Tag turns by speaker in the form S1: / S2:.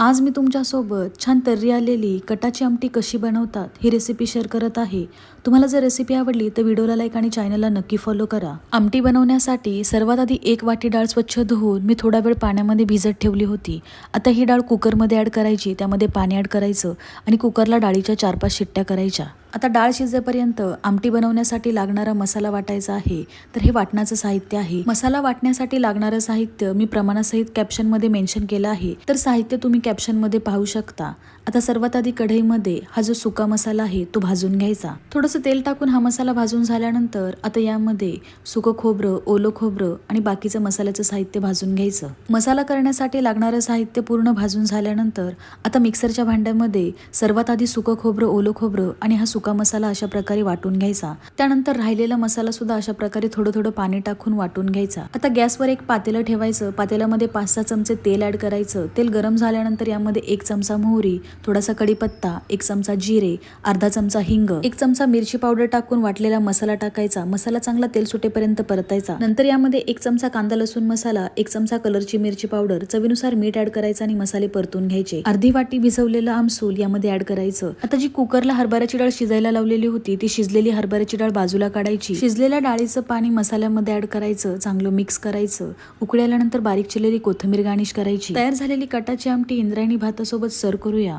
S1: आज मी तुमच्यासोबत छान तर्री आलेली कटाची आमटी कशी बनवतात ही रेसिपी शेअर करत आहे. तुम्हाला जर रेसिपी आवडली तर व्हिडिओला लाईक आणि चॅनलला नक्की फॉलो करा. आमटी बनवण्यासाठी सर्वात आधी एक वाटी डाळ स्वच्छ धुवून मी थोडा वेळ पाण्यामध्ये भिजत ठेवली होती. आता ही डाळ कुकरमध्ये ॲड करायची त्यामध्ये पाणी ॲड करायचं आणि कुकरला डाळीच्या चार पाच शिट्ट्या करायच्या. आता डाळ शिजेपर्यंत आमटी बनवण्यासाठी लागणारा मसाला वाटायचा आहे. तर हे वाटण्याचं साहित्य आहे. मसाला वाटण्यासाठी लागणारं साहित्य मी प्रमाणासहित कॅप्शनमध्ये मेन्शन केलं आहे. तर साहित्य तुम्ही कॅप्शनमध्ये पाहू शकता. आता सर्वात आधी कढईमध्ये हा जो सुका मसाला आहे तो भाजून घ्यायचा. थोडंसं तेल टाकून हा मसाला भाजून झाल्यानंतर आता यामध्ये सुकं खोबरं ओलं खोबरं आणि बाकीचं मसाल्याचं साहित्य भाजून घ्यायचं. मसाला करण्यासाठी लागणारं साहित्य पूर्ण भाजून झाल्यानंतर आता मिक्सरच्या भांड्यामध्ये सर्वात आधी सुकं खोबरं ओलं खोबरं आणि हा सुका मसाला अशा प्रकारे वाटून घ्यायचा. त्यानंतर राहिलेला मसाला सुद्धा अशा प्रकारे थोडं थोडं पाणी टाकून वाटून घ्यायचा. आता गॅसवर एक पातेलं ठेवायचं. पातेल्यामध्ये पाच सहा चमचे तेल ऍड करायचं. तेल गरम झाल्यानंतर यामध्ये एक चमचा मोहरी थोडासा कडीपत्ता एक चमचा जिरे अर्धा चमचा हिंग एक चमचा मिरची पावडर टाकून वाटलेला मसाला टाकायचा. मसाला चांगला तेल सुटेपर्यंत परतायचा. नंतर यामध्ये एक चमचा कांदा लसूण मसाला एक चमचा कलरची मिरची पावडर चवीनुसार मीठ ऍड करायचं आणि मसाले परतून घ्यायचे. अर्धी वाटी भिजवलेलं आमसूल यामध्ये ऍड करायचं. आता जी कुकरला हरभऱ्याची डाळ शिजायला लावलेली होती ती शिजलेली हरभऱ्याची डाळ बाजूला काढायची. शिजलेल्या डाळीचं पाणी मसाल्यामध्ये ऍड करायचं चांगलं मिक्स करायचं. उकळी बारीक चिरलेली कोथिंबीर गार्निश करायची. तयार झालेली कटाची आमटी इंद्रायणी भातासोबत सर्व करूया.